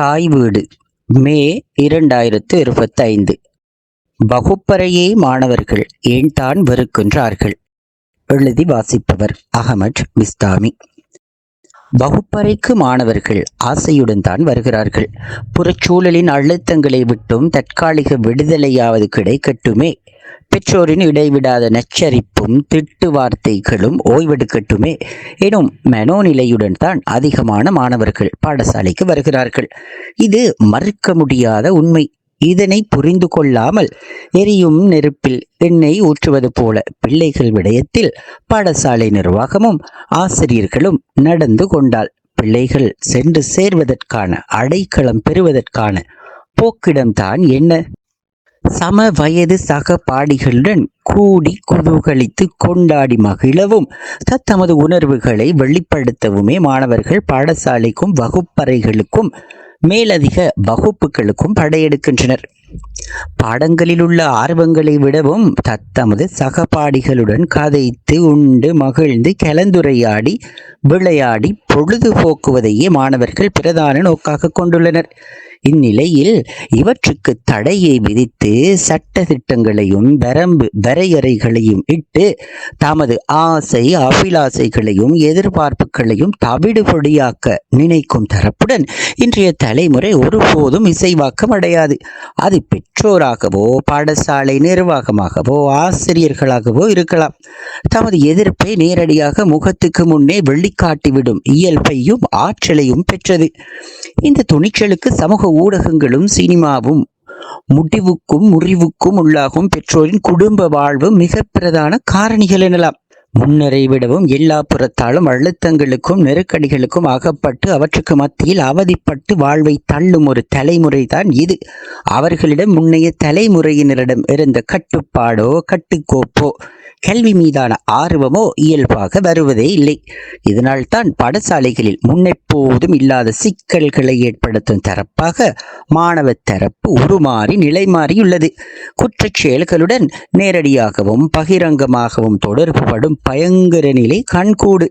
தாய் வீடு. மே இரண்டாயிரத்து இருபத்தைந்து. வகுப்பறையே மாணவர்கள் ஏன் தான் வெறுக்கின்றார்கள்? எழுதி வாசிப்பவர் அகமட் பிஸ்தாமி வகுப்பறைக்கு மாணவர்கள் ஆசையுடன் தான் வருகிறார்கள். புறச்சூழலின் அழுத்தங்களை விட்டும் தற்காலிக விடுதலையாவது கிடைக்கட்டுமே. பெற்றோரின் இடைவிடாத நச்சரிப்பும் திட்டு வார்த்தைகளும் ஓய்வெடுக்கட்டுமே எனும் மனோநிலையுடன் தான் அதிகமான மாணவர்கள் பாடசாலைக்கு வருகிறார்கள். இது மறுக்க முடியாத உண்மை. இதனை புரிந்து கொள்ளாமல் எரியும் நெருப்பில் எண்ணெய் ஊற்றுவது போல பிள்ளைகள் விடயத்தில் பாடசாலை நிர்வாகமும் ஆசிரியர்களும் நடந்து கொண்டால் பிள்ளைகள் சென்று சேர்வதற்கான அடைக்கலம் பெறுவதற்கான போக்கிடம்தான் என்ன? சம வயது சக பாடிகளுடன் கூடி குதூகலித்து கொண்டாடி மகிழவும். தத்தமது உணர்வுகளை வெளிப்படுத்தவுமே மாணவர்கள் பாடசாலைக்கும் வகுப்பறைகளுக்கும் மேலதிக வகுப்புகளுக்கும் படையெடுக்கின்றனர். பாடங்களில் உள்ள ஆர்வங்களை விடவும் தத்தமது சகபாடிகளுடன் கதைத்து உண்டு மகிழ்ந்து கலந்துரையாடி விளையாடி பொழுதுபோக்குவதையே மாணவர்கள் பிரதான நோக்காக கொண்டுள்ளனர். இந்நிலையில் இவற்றுக்கு தடையை விதித்து சட்ட திட்டங்களையும் வரம்பு வரையறைகளையும் இட்டு தமது ஆசை அபிலாசைகளையும் எதிர்பார்ப்புகளையும் தவிடுபொடியாக்க நினைக்கும் தரப்புடன் இன்றைய தலைமுறை ஒருபோதும் இசைவாக்கம் அடையாது. அது பெற்றோராகவோ பாடசாலை நிர்வாகமாகவோ ஆசிரியர்களாகவோ இருக்கலாம். தமது எதிர்ப்பை நேரடியாக முகத்துக்கு முன்னே வெளிக்காட்டிவிடும் இயல்பையும் ஆற்றலையும் பெற்றது. இந்த துணிச்சலுக்கு சமூக ஊடகங்களும் சினிமாவும் முடிவுக்கும் முறிவுக்கும் உள்ளாகும். பெற்றோரின் குடும்ப வாழ்வு மிக பிரதான காரணிகள் எனலாம். முன்னரை விடவும் எல்லா புறத்தாலும் அழுத்தங்களுக்கும் நெருக்கடிகளுக்கும் அகப்பட்டு அவற்றுக்கு மத்தியில் அவதிப்பட்டு வாழ்வை தள்ளும் ஒரு தலைமுறை தான் இது. அவர்களிடம் முன்னைய தலைமுறையினரிடம் இருந்த கட்டுப்பாடோ கட்டுக்கோப்போ கல்வி மீதான ஆர்வமோ இயல்பாக வருவதே இல்லை. இதனால் தான் பாடசாலைகளில் முன்னெப்போதும் இல்லாத சிக்கல்களை ஏற்படுத்தும் தரப்பாக மாணவ தரப்பு உருமாறி நிலை மாறியுள்ளது. குற்றச் செயல்களுடன் நேரடியாகவும் பகிரங்கமாகவும் தொடர்புபடும் பயங்கர நிலை. கண்கூடு.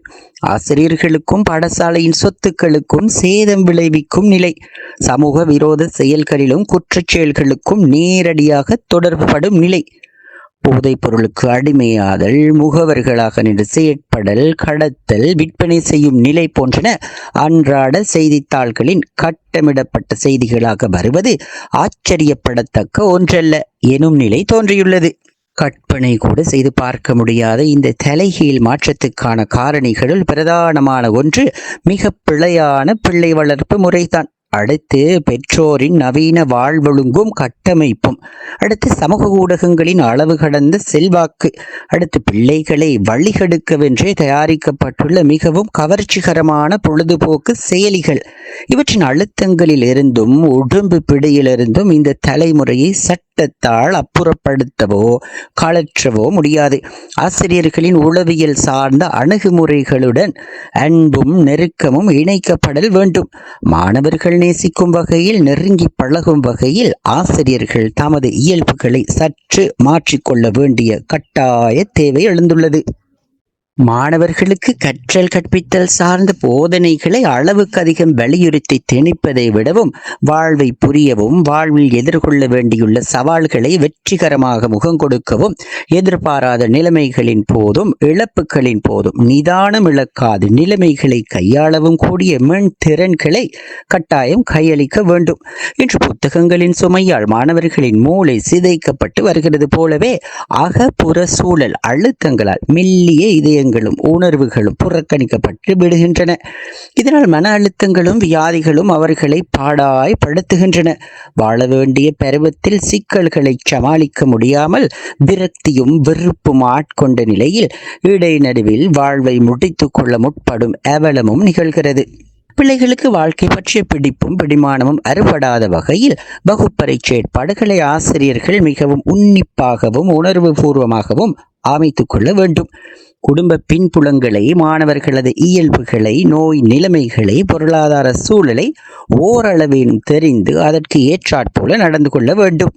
ஆசிரியர்களுக்கும் பாடசாலையின் சொத்துக்களுக்கும் சேதம் விளைவிக்கும் நிலை. சமூக விரோத செயல்களிலும் குற்றச் செயல்களுக்கும் நேரடியாக தொடர்புபடும் நிலை. போதைப் பொருளுக்கு அடிமையாதல் முகவர்களாக நின்று செயற்படல் கடத்தல் விற்பனை செய்யும் நிலை போன்றன அன்றாட செய்தித்தாள்களின் கட்டமிடப்பட்ட செய்திகளாக வருவது ஆச்சரியப்படத்தக்க ஒன்றல்ல. எனும் நிலை தோன்றியுள்ளது. கற்பனை கூட செய்து பார்க்க முடியாத இந்த தலைகீழ் மாற்றத்துக்கான காரணிகளுள் பிரதானமான ஒன்று மிக பிழையான பிள்ளை வளர்ப்பு முறைதான். அடுத்து பெற்றோரின் நவீன வாழ்வொழுங்கும் கட்டமைப்பும். அடுத்து சமூக ஊடகங்களின் அளவு கடந்த செல்வாக்கு. அடுத்து பிள்ளைகளை வழிகெடுக்கவென்றே தயாரிக்கப்பட்டுள்ள மிகவும் கவர்ச்சிகரமான பொழுதுபோக்கு செயலிகள். இவற்றின் அழுத்தங்களில் இருந்தும் உடம்பு பிடியிலிருந்தும் இந்த தலைமுறையை சட்டத்தால் அப்புறப்படுத்தவோ கலற்றவோ முடியாது. ஆசிரியர்களின் உளவியல் சார்ந்த அணுகுமுறைகளுடன் அன்பும் நெருக்கமும் இணைக்கப்படல் வேண்டும். மாணவர்கள் நேசிக்கும் வகையில் நெருங்கி பழகும் வகையில் ஆசிரியர்கள் தமது இயல்புகளை சற்று மாற்றிக்கொள்ள வேண்டிய கட்டாய தேவை எழுந்துள்ளது. மாணவர்களுக்கு கற்றல் கற்பித்தல் சார்ந்த போதனைகளை அளவுக்கு அதிகம் வலியுறுத்தி திணிப்பதை விடவும் வாழ்வை புரியவும் வாழ்வில் எதிர்கொள்ள வேண்டியுள்ள சவால்களை வெற்றிகரமாக முகம் கொடுக்கவும் எதிர்பாராத நிலைமைகளின் போதும் இழப்புகளின் போதும் நிதானம் இழக்காது நிலைமைகளை கையாளவும் கூடிய மென் திறன்களை கட்டாயம் கையளிக்க வேண்டும். இன்று புத்தகங்களின் சுமையால் மாணவர்களின் மூளை சிதைக்கப்பட்டு வருகிறது போலவே அகப்புற சூழல் அழுத்தங்களால் மெல்லிய இதயங்களும் உணர்வுகளும் புறக்கணிக்கப்பட்டு விடுகின்றன. இதனால் மன அழுத்தங்களும் வியாதிகளும் அவர்களை பாடாய் படுத்துகின்றன. வாழ வேண்டிய பருவத்தில் சிக்கல்களை சமாளிக்க முடியாமல் விரக்தியும் வெறுப்பும் ஆட்கொண்ட நிலையில் இடைநடுவில் வாழ்வை முடித்துக் கொள்ள முற்படும் அவலமும் நிகழ்கிறது. பிள்ளைகளுக்கு வாழ்க்கை பற்றிய பிடிப்பும் பிடிமானமும் அறுபடாத வகையில் வகுப்பறை செயற்பாடுகளை ஆசிரியர்கள் மிகவும் உன்னிப்பாகவும் உணர்வு பூர்வமாகவும் அமைத்துக் கொள்ள வேண்டும். குடும்ப பின்புலங்களை மாணவர்களது இயல்புகளை நோய் நிலைமைகளை பொருளாதார சூழலை ஓரளவில் தெரிந்து அதற்கு ஏற்றாற்போல நடந்து கொள்ள வேண்டும்.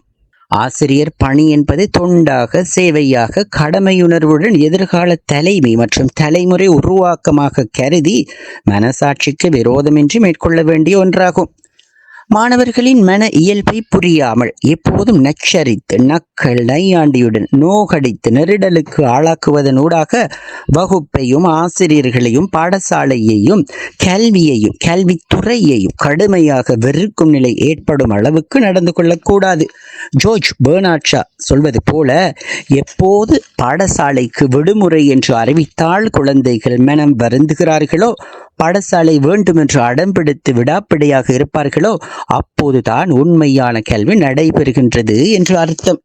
ஆசிரியர் பணி என்பது தொண்டாக சேவையாக கடமையுணர்வுடன் எதிர்கால தலைமை மற்றும் தலைமுறை உருவாக்கமாக கருதி மனசாட்சிக்கு விரோதமின்றி மேற்கொள்ள வேண்டிய ஒன்றாகும். மாணவர்களின் மன இயல்பை புரியாமல் எப்போதும் நச்சரித்து நக்கல் நையாண்டியுடன் நோகடித்து நெருடலுக்கு ஆளாக்குவதனூடாக வகுப்பையும் ஆசிரியர்களையும் பாடசாலையையும் கல்வியையும் கல்வித்துறையையும் கடுமையாக வெறுக்கும் நிலை ஏற்படும் அளவுக்கு நடந்து கொள்ளக்கூடாது. ஜோர்ஜ் பெர்னாட்ஷா சொல்வது போல எப்போது பாடசாலைக்கு விடுமுறை என்று அறிவித்தால் குழந்தைகள் மனம் வருந்துகிறார்களோ பாடசாலை வேண்டும் என்று அடம்பிடித்து விடாப்பிடியாக இருப்பார்களோ அப்போதுதான் உண்மையான கல்வி நடைபெறுகின்றது என்று அர்த்தம்.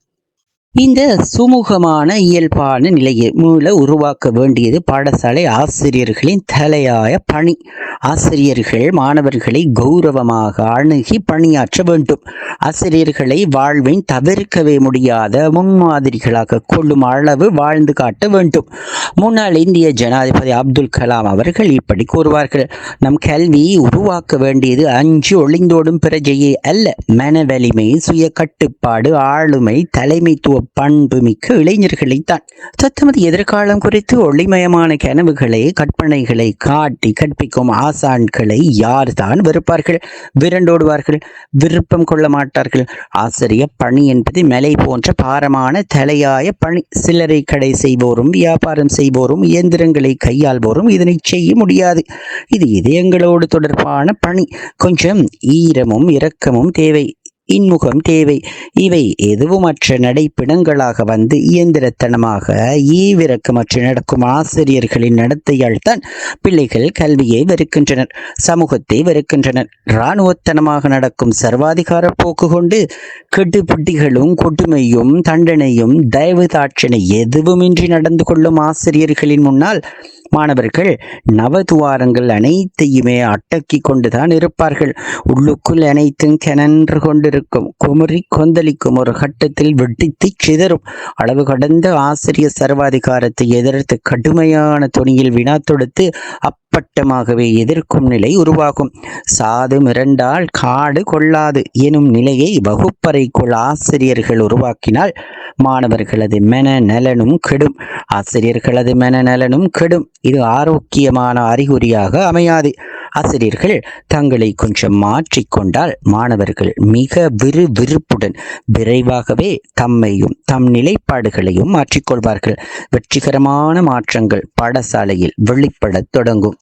இந்த சுமூகமான இயல்பான நிலையை மூல உருவாக்க வேண்டியது பாடசாலை ஆசிரியர்களின் தலையாய பணி. ஆசிரியர்கள் மாணவர்களை கௌரவமாக அணுகி பணியாற்ற வேண்டும். ஆசிரியர்களை வாழ்வின் தவிர்க்கவே முடியாத முன்மாதிரிகளாக கொள்ளும் அளவு வாழ்ந்து காட்ட வேண்டும். முன்னாள் இந்திய ஜனாதிபதி அப்துல் கலாம் அவர்கள் இப்படி கூறுவார்கள் நம் கல்வி உருவாக்க வேண்டியது அஞ்சு ஒளிந்தோடும் பிரஜையே அல்ல. மன வலிமை சுய கட்டுப்பாடு ஆளுமை தலைமைத்துவ பண்பு மிக்க இளைஞர்களைத்தான். தத்தமது எதிர்காலம் குறித்து ஒளிமயமான கனவுகளை கற்பனைகளை காட்டி கற்பிக்கும் ஆசான்களை யார்தான் வெறுப்பார்கள்? விரண்டோடுவார்கள் விருப்பம் கொள்ள மாட்டார்கள். ஆசிரிய பணி என்பது மலை போன்ற பாரமான தலையாய பணி. சில்லறை கடை செய்வோரும் வியாபாரம் செய்வோரும் இயந்திரங்களை கையாள்வோரும் இதனை செய்ய முடியாது. இது இதயங்களோடு தொடர்பான பணி. கொஞ்சம் ஈரமும் இரக்கமும் தேவை. இன்முகம் தேவை. இவை எதுவுமற்ற நடைப்பிணங்களாக வந்து இயந்திரத்தனமாக ஈவிரக்கமற்று நடக்கும் ஆசிரியர்களின் நடத்தையால் தான் பிள்ளைகள் கல்வியை வெறுக்கின்றனர் சமூகத்தை வெறுக்கின்றனர். இராணுவத்தனமாக நடக்கும் சர்வாதிகார போக்கு கொண்டு கெட்டுப்புட்டிகளும் கொடுமையும் தண்டனையும் தயவு தாட்சணை எதுவுமின்றி நடந்து கொள்ளும் ஆசிரியர்களின் முன்னால் மாணவர்கள் நவதுவாரங்கள் அனைத்தையுமே அட்டக்கி கொண்டுதான் இருப்பார்கள். உள்ளுக்குள் அனைத்தும் கெனன்று கொண்டிருக்கும் குமரி கொந்தளிக்கும் ஒரு கட்டத்தில் வெட்டித்து சிதறும். அளவு கடந்த ஆசிரியர் சர்வாதிகாரத்தை எதிர்த்து கடுமையான துணியில் வினா தொடுத்து அப்பட்டமாகவே எதிர்க்கும் நிலை உருவாகும். சாது மிரண்டால் காடு கொள்ளாது எனும் நிலையை வகுப்பறைக்குள் ஆசிரியர்கள் உருவாக்கினால் மாணவர்களது மென நலனும் கெடும். ஆசிரியர்களது மென நலனும் கெடும். இது ஆரோக்கியமான அறிகுறியாக அமையாது. ஆசிரியர்கள் தங்களை கொஞ்சம் மாற்றிக்கொண்டால் மாணவர்கள் மிக விறுவிறுப்புடன் விரைவாகவே தம்மையும் தம் நிலைப்பாடுகளையும் மாற்றிக்கொள்வார்கள் வெற்றிகரமான மாற்றங்கள் பாடசாலையில் வெளிப்படத் தொடங்கும்.